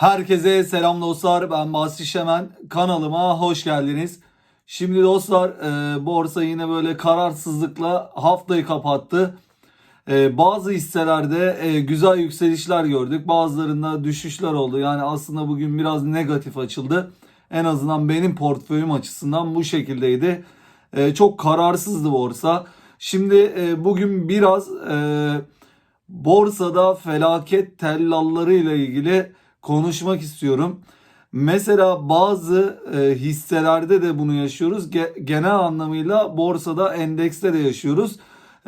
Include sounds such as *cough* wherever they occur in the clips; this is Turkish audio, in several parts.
Herkese selam dostlar. Ben Basri Şemen. Kanalıma hoş geldiniz. Şimdi dostlar e, borsa yine böyle kararsızlıkla haftayı kapattı. E, bazı hisselerde e, güzel yükselişler gördük. Bazılarında düşüşler oldu. Yani aslında bugün biraz negatif açıldı. En azından benim portföyüm açısından bu şekildeydi. E, çok kararsızdı borsa. Şimdi e, bugün biraz e, borsada felaket tellalları ile ilgili konuşmak istiyorum. Mesela bazı e, hisselerde de bunu yaşıyoruz. Ge- genel anlamıyla borsada endekste de yaşıyoruz.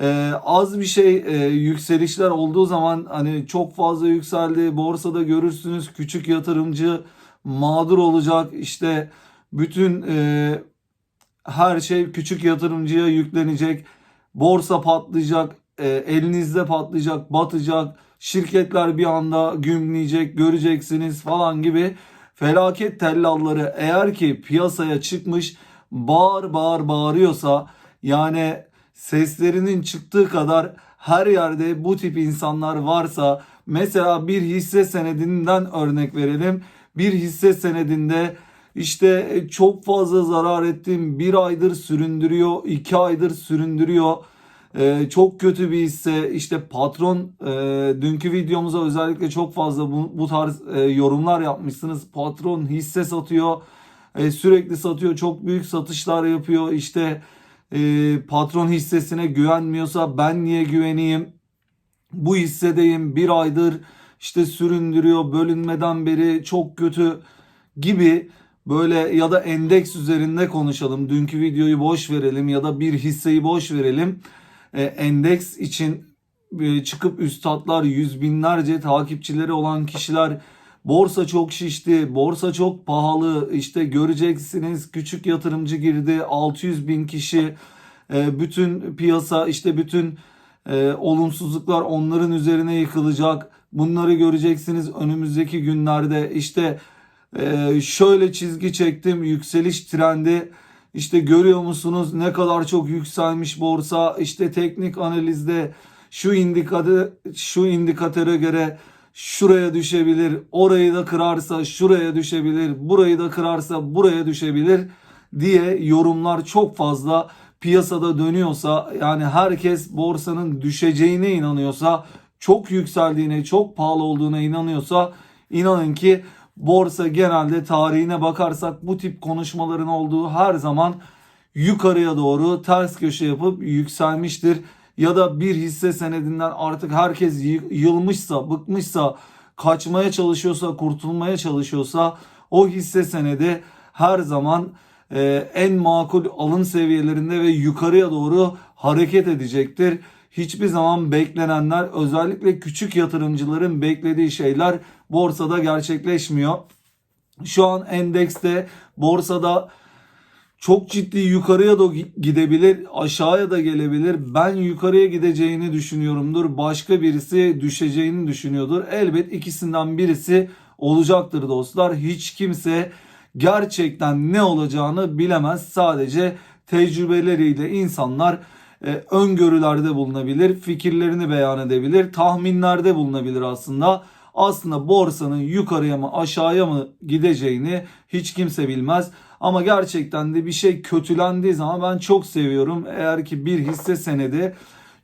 E, az bir şey e, yükselişler olduğu zaman hani çok fazla yükseldi. Borsada görürsünüz küçük yatırımcı mağdur olacak. İşte bütün e, her şey küçük yatırımcıya yüklenecek. Borsa patlayacak, e, elinizde patlayacak, batacak. Şirketler bir anda gümleyecek, göreceksiniz falan gibi felaket tellalları eğer ki piyasaya çıkmış bağır bağır bağırıyorsa yani seslerinin çıktığı kadar her yerde bu tip insanlar varsa mesela bir hisse senedinden örnek verelim. Bir hisse senedinde işte çok fazla zarar ettim. Bir aydır süründürüyor, iki aydır süründürüyor. Ee, çok kötü bir hisse. İşte patron e, dünkü videomuza özellikle çok fazla bu, bu tarz e, yorumlar yapmışsınız. Patron hisse satıyor. e, sürekli satıyor. Çok büyük satışlar yapıyor. İşte e, patron hissesine güvenmiyorsa ben niye güveneyim? Bu hissedeyim bir aydır işte süründürüyor bölünmeden beri çok kötü gibi böyle ya da endeks üzerinde konuşalım. Dünkü videoyu boş verelim ya da bir hisseyi boş verelim. E, endeks için e, çıkıp üstadlar yüz binlerce takipçileri olan kişiler borsa çok şişti, borsa çok pahalı işte göreceksiniz küçük yatırımcı girdi 600 bin kişi e, bütün piyasa işte bütün olumsuzluklar onların üzerine yıkılacak. Bunları göreceksiniz önümüzdeki günlerde. İşte şöyle çizgi çektim yükseliş trendi. İşte görüyor musunuz ne kadar çok yükselmiş borsa. İşte teknik analizde şu indikatör şu indikatöre göre şuraya düşebilir. Orayı da kırarsa şuraya düşebilir. Burayı da kırarsa buraya düşebilir diye yorumlar çok fazla piyasada dönüyorsa yani herkes borsanın düşeceğine inanıyorsa çok yükseldiğine çok pahalı olduğuna inanıyorsa inanın ki borsa genelde tarihine bakarsak bu tip konuşmaların olduğu her zaman yukarıya doğru ters köşe yapıp yükselmiştir. Ya da bir hisse senedinden artık herkes yı- yılmışsa, bıkmışsa, kaçmaya çalışıyorsa, kurtulmaya çalışıyorsa o hisse senedi her zaman e, en makul alım seviyelerinde ve yukarıya doğru hareket edecektir. Hiçbir zaman beklenenler özellikle küçük yatırımcıların beklediği şeyler borsada gerçekleşmiyor. Şu an endekste borsada çok ciddi yukarıya da gidebilir, aşağıya da gelebilir. Ben yukarıya gideceğini düşünüyorumdur. Başka birisi düşeceğini düşünüyordur. Elbet ikisinden birisi olacaktır dostlar. Hiç kimse gerçekten ne olacağını bilemez. Sadece tecrübeleriyle insanlar e, öngörülerde bulunabilir, fikirlerini beyan edebilir, tahminlerde bulunabilir aslında. Aslında borsanın yukarıya mı aşağıya mı gideceğini hiç kimse bilmez. Ama gerçekten de bir şey kötülendiği zaman ben çok seviyorum. Eğer ki bir hisse senedi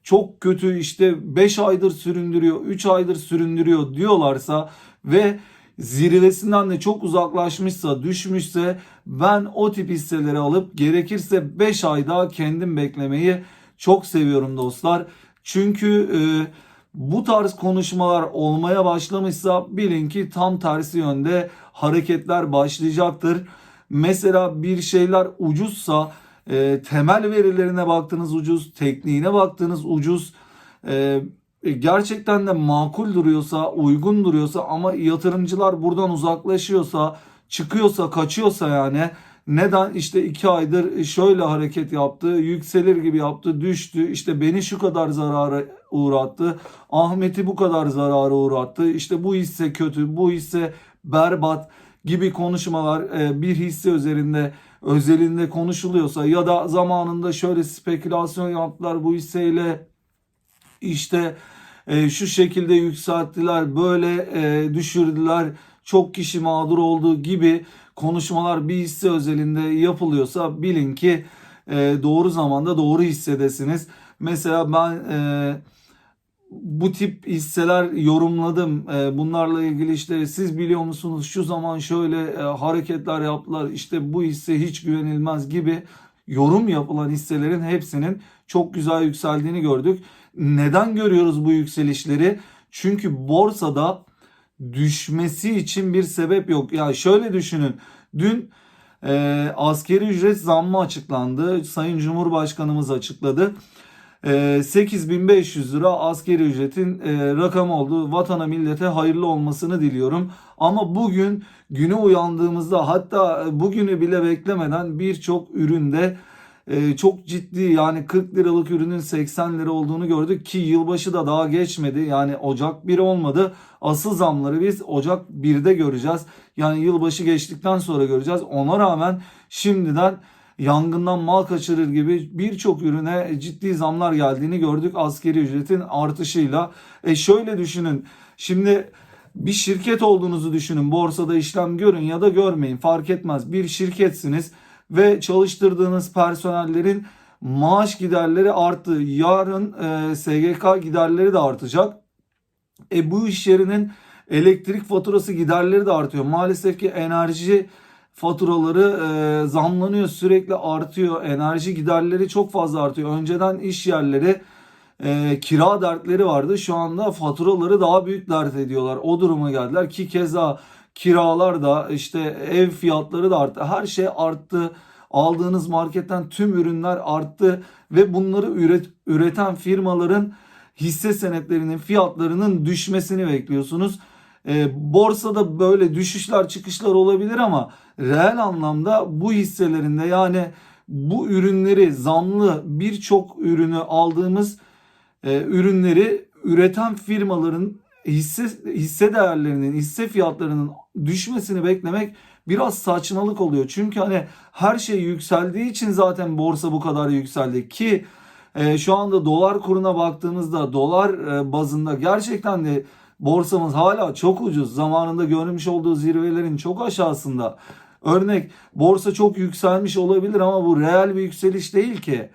çok kötü işte 5 aydır süründürüyor, 3 aydır süründürüyor diyorlarsa ve zirvesinden de çok uzaklaşmışsa, düşmüşse ben o tip hisseleri alıp gerekirse 5 ay daha kendim beklemeyi çok seviyorum dostlar. Çünkü e, bu tarz konuşmalar olmaya başlamışsa bilin ki tam tersi yönde hareketler başlayacaktır. Mesela bir şeyler ucuzsa e, temel verilerine baktığınız ucuz, tekniğine baktığınız ucuz, e, gerçekten de makul duruyorsa, uygun duruyorsa ama yatırımcılar buradan uzaklaşıyorsa, çıkıyorsa, kaçıyorsa yani neden? İşte iki aydır şöyle hareket yaptı, yükselir gibi yaptı, düştü, işte beni şu kadar zarara uğrattı, Ahmet'i bu kadar zarara uğrattı, işte bu hisse kötü, bu hisse berbat gibi konuşmalar e, bir hisse üzerinde özelinde konuşuluyorsa ya da zamanında şöyle spekülasyon yaptılar bu hisseyle işte e, şu şekilde yükselttiler, böyle e, düşürdüler, çok kişi mağdur olduğu gibi konuşmalar bir hisse özelinde yapılıyorsa bilin ki e, doğru zamanda doğru hissedesiniz. Mesela ben e, bu tip hisseler yorumladım. E, bunlarla ilgili işte siz biliyor musunuz şu zaman şöyle e, hareketler yaptılar. İşte bu hisse hiç güvenilmez gibi yorum yapılan hisselerin hepsinin çok güzel yükseldiğini gördük. Neden görüyoruz bu yükselişleri? Çünkü borsada düşmesi için bir sebep yok. Ya şöyle düşünün. Dün e, askeri ücret zammı açıklandı. Sayın Cumhurbaşkanımız açıkladı. E, 8500 lira askeri ücretin e, rakamı oldu. Vatana millete hayırlı olmasını diliyorum. Ama bugün güne uyandığımızda hatta bugünü bile beklemeden birçok üründe e, çok ciddi yani 40 liralık ürünün 80 lira olduğunu gördük ki yılbaşı da daha geçmedi. Yani Ocak 1 olmadı. Asıl zamları biz Ocak 1'de göreceğiz. Yani yılbaşı geçtikten sonra göreceğiz. Ona rağmen şimdiden yangından mal kaçırır gibi birçok ürüne ciddi zamlar geldiğini gördük askeri ücretin artışıyla. E şöyle düşünün. Şimdi bir şirket olduğunuzu düşünün. Borsada işlem görün ya da görmeyin fark etmez. Bir şirketsiniz ve çalıştırdığınız personellerin maaş giderleri arttı. Yarın e, SGK giderleri de artacak. E bu iş yerinin elektrik faturası giderleri de artıyor. Maalesef ki enerji faturaları e, zamlanıyor sürekli artıyor. Enerji giderleri çok fazla artıyor. Önceden iş yerleri e, kira dertleri vardı. Şu anda faturaları daha büyük dert ediyorlar. O duruma geldiler ki keza kiralar da işte ev fiyatları da arttı. Her şey arttı. Aldığınız marketten tüm ürünler arttı ve bunları üret, üreten firmaların hisse senetlerinin fiyatlarının düşmesini bekliyorsunuz. E, borsada böyle düşüşler çıkışlar olabilir ama reel anlamda bu hisselerinde yani bu ürünleri zamlı birçok ürünü aldığımız e, ürünleri üreten firmaların hisse hisse değerlerinin, hisse fiyatlarının düşmesini beklemek biraz saçmalık oluyor. Çünkü hani her şey yükseldiği için zaten borsa bu kadar yükseldi ki e, şu anda dolar kuruna baktığımızda dolar e, bazında gerçekten de borsamız hala çok ucuz. Zamanında görmüş olduğu zirvelerin çok aşağısında. Örnek borsa çok yükselmiş olabilir ama bu reel bir yükseliş değil ki.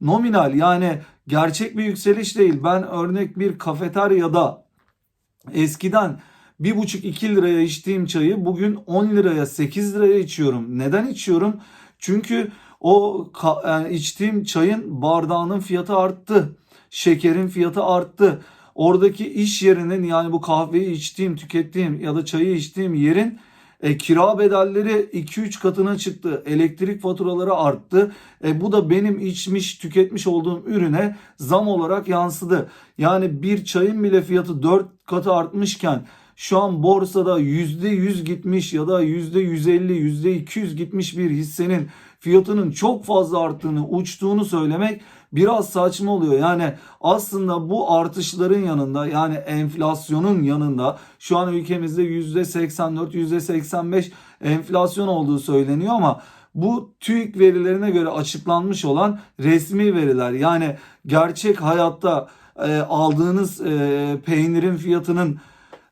Nominal yani gerçek bir yükseliş değil. Ben örnek bir kafeteryada eskiden 1,5-2 liraya içtiğim çayı bugün 10 liraya 8 liraya içiyorum. Neden içiyorum? Çünkü o yani içtiğim çayın bardağının fiyatı arttı. Şekerin fiyatı arttı. Oradaki iş yerinin yani bu kahveyi içtiğim, tükettiğim ya da çayı içtiğim yerin e, kira bedelleri 2-3 katına çıktı. Elektrik faturaları arttı. E, bu da benim içmiş, tüketmiş olduğum ürüne zam olarak yansıdı. Yani bir çayın bile fiyatı 4 katı artmışken şu an borsada %100 gitmiş ya da %150, %200 gitmiş bir hissenin fiyatının çok fazla arttığını, uçtuğunu söylemek biraz saçma oluyor. Yani aslında bu artışların yanında yani enflasyonun yanında şu an ülkemizde %84, %85 enflasyon olduğu söyleniyor ama bu TÜİK verilerine göre açıklanmış olan resmi veriler. Yani gerçek hayatta e, aldığınız e, peynirin fiyatının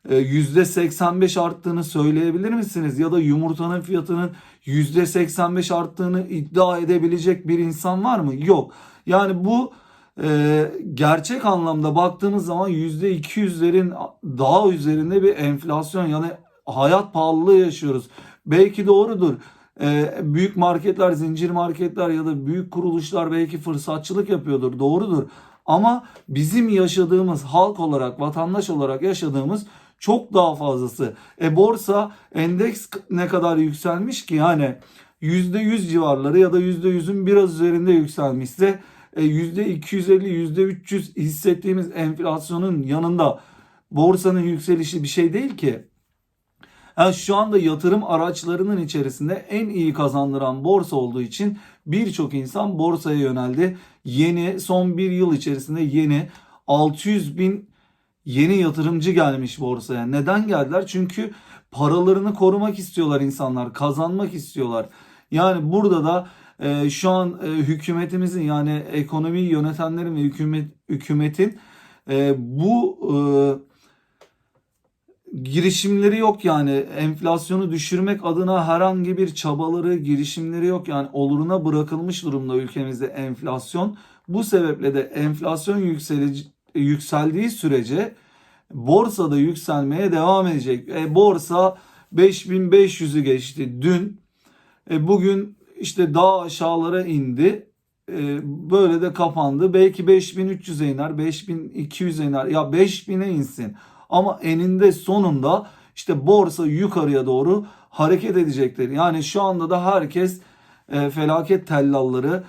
%85 arttığını söyleyebilir misiniz? Ya da yumurtanın fiyatının %85 arttığını iddia edebilecek bir insan var mı? Yok. Yani bu e, gerçek anlamda baktığımız zaman %200'lerin daha üzerinde bir enflasyon yani hayat pahalılığı yaşıyoruz. Belki doğrudur. E, büyük marketler, zincir marketler ya da büyük kuruluşlar belki fırsatçılık yapıyordur. Doğrudur. Ama bizim yaşadığımız halk olarak, vatandaş olarak yaşadığımız çok daha fazlası. E borsa endeks ne kadar yükselmiş ki yani %100 civarları ya da %100'ün biraz üzerinde yükselmişse %250, %300 hissettiğimiz enflasyonun yanında borsanın yükselişi bir şey değil ki. Yani şu anda yatırım araçlarının içerisinde en iyi kazandıran borsa olduğu için birçok insan borsaya yöneldi. Yeni son bir yıl içerisinde yeni 600 bin yeni yatırımcı gelmiş borsaya. Neden geldiler? Çünkü paralarını korumak istiyorlar insanlar, kazanmak istiyorlar. Yani burada da e, şu an e, hükümetimizin yani ekonomiyi yönetenlerin ve hükümet, hükümetin E, bu e, girişimleri yok yani enflasyonu düşürmek adına herhangi bir çabaları, girişimleri yok yani oluruna bırakılmış durumda ülkemizde enflasyon. Bu sebeple de enflasyon yükselici, yükseldiği sürece borsada yükselmeye devam edecek. E, borsa 5500'ü geçti dün. E, bugün işte daha aşağılara indi. E, böyle de kapandı. Belki 5300'e iner, 5200'e iner. Ya 5000'e insin. Ama eninde sonunda işte borsa yukarıya doğru hareket edecektir. Yani şu anda da herkes e, felaket tellalları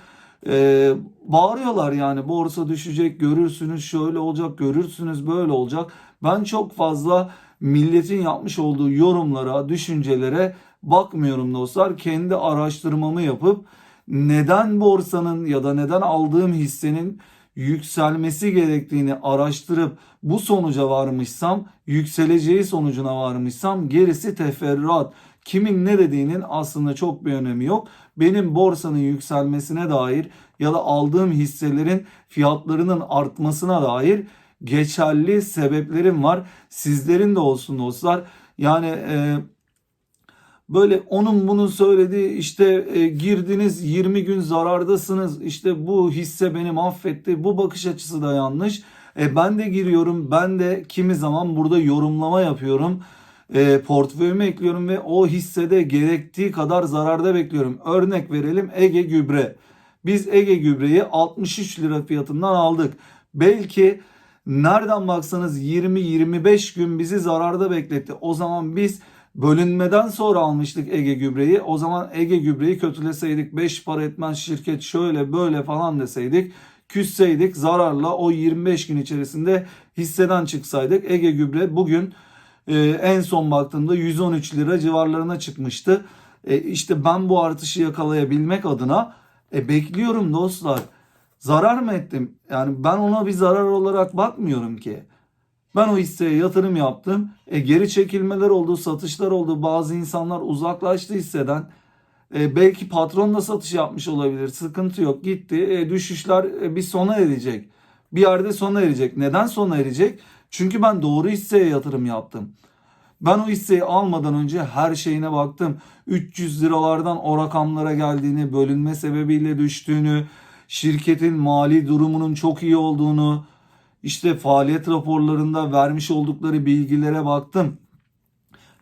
e, bağırıyorlar yani borsa düşecek görürsünüz şöyle olacak görürsünüz böyle olacak. Ben çok fazla milletin yapmış olduğu yorumlara, düşüncelere bakmıyorum dostlar. Kendi araştırmamı yapıp neden borsanın ya da neden aldığım hissenin yükselmesi gerektiğini araştırıp bu sonuca varmışsam, yükseleceği sonucuna varmışsam gerisi teferruat. Kimin ne dediğinin aslında çok bir önemi yok. Benim borsanın yükselmesine dair ya da aldığım hisselerin fiyatlarının artmasına dair geçerli sebeplerim var. Sizlerin de olsun dostlar. Yani e, böyle onun bunun söylediği işte e, girdiniz 20 gün zarardasınız işte bu hisse beni mahvetti bu bakış açısı da yanlış. E, ben de giriyorum ben de kimi zaman burada yorumlama yapıyorum. E, portföyüme ekliyorum ve o hissede gerektiği kadar zararda bekliyorum. Örnek verelim Ege Gübre. Biz Ege Gübre'yi 63 lira fiyatından aldık. Belki nereden baksanız 20-25 gün bizi zararda bekletti. O zaman biz bölünmeden sonra almıştık Ege Gübre'yi. O zaman Ege Gübre'yi kötüleseydik 5 para etmez şirket şöyle böyle falan deseydik küsseydik zararla o 25 gün içerisinde hisseden çıksaydık Ege Gübre bugün e, en son baktığımda 113 lira civarlarına çıkmıştı. E, işte ben bu artışı yakalayabilmek adına e, bekliyorum dostlar. Zarar mı ettim? Yani ben ona bir zarar olarak bakmıyorum ki. Ben o hisseye yatırım yaptım. E, geri çekilmeler oldu, satışlar oldu. Bazı insanlar uzaklaştı hisseden. E, belki patron da satış yapmış olabilir. Sıkıntı yok. Gitti. E, düşüşler e, bir sona erecek. Bir yerde sona erecek. Neden sona erecek? Çünkü ben doğru hisseye yatırım yaptım. Ben o hisseyi almadan önce her şeyine baktım. 300 liralardan o rakamlara geldiğini, bölünme sebebiyle düştüğünü, şirketin mali durumunun çok iyi olduğunu, işte faaliyet raporlarında vermiş oldukları bilgilere baktım.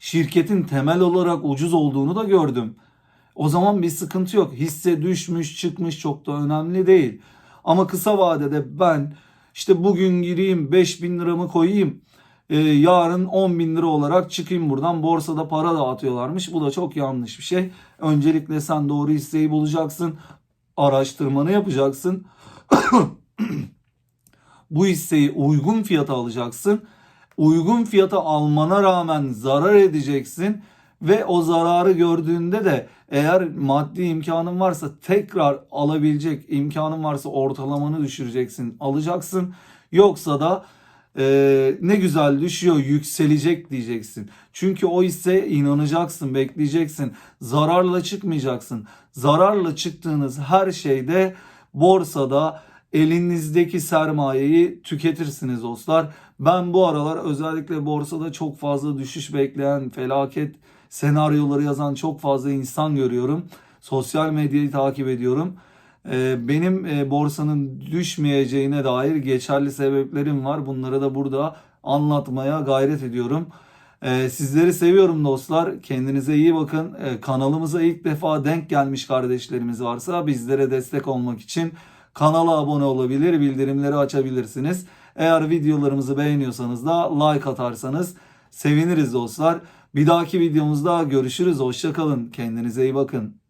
Şirketin temel olarak ucuz olduğunu da gördüm. O zaman bir sıkıntı yok. Hisse düşmüş, çıkmış çok da önemli değil. Ama kısa vadede ben işte bugün gireyim 5000 liramı koyayım. Ee, yarın 10 bin lira olarak çıkayım buradan. Borsada para dağıtıyorlarmış. Bu da çok yanlış bir şey. Öncelikle sen doğru hisseyi bulacaksın. Araştırmanı yapacaksın. *clears throat* bu hisseyi uygun fiyata alacaksın. Uygun fiyata almana rağmen zarar edeceksin ve o zararı gördüğünde de eğer maddi imkanın varsa tekrar alabilecek imkanın varsa ortalamanı düşüreceksin, alacaksın. Yoksa da e, ne güzel düşüyor yükselecek diyeceksin. Çünkü o hisse inanacaksın, bekleyeceksin. Zararla çıkmayacaksın. Zararla çıktığınız her şeyde borsada elinizdeki sermayeyi tüketirsiniz dostlar. Ben bu aralar özellikle borsada çok fazla düşüş bekleyen, felaket senaryoları yazan çok fazla insan görüyorum. Sosyal medyayı takip ediyorum. Ee, benim e, borsanın düşmeyeceğine dair geçerli sebeplerim var. Bunları da burada anlatmaya gayret ediyorum. Ee, sizleri seviyorum dostlar. Kendinize iyi bakın. Ee, kanalımıza ilk defa denk gelmiş kardeşlerimiz varsa bizlere destek olmak için kanala abone olabilir, bildirimleri açabilirsiniz. Eğer videolarımızı beğeniyorsanız da like atarsanız seviniriz dostlar. Bir dahaki videomuzda görüşürüz. Hoşçakalın. Kendinize iyi bakın.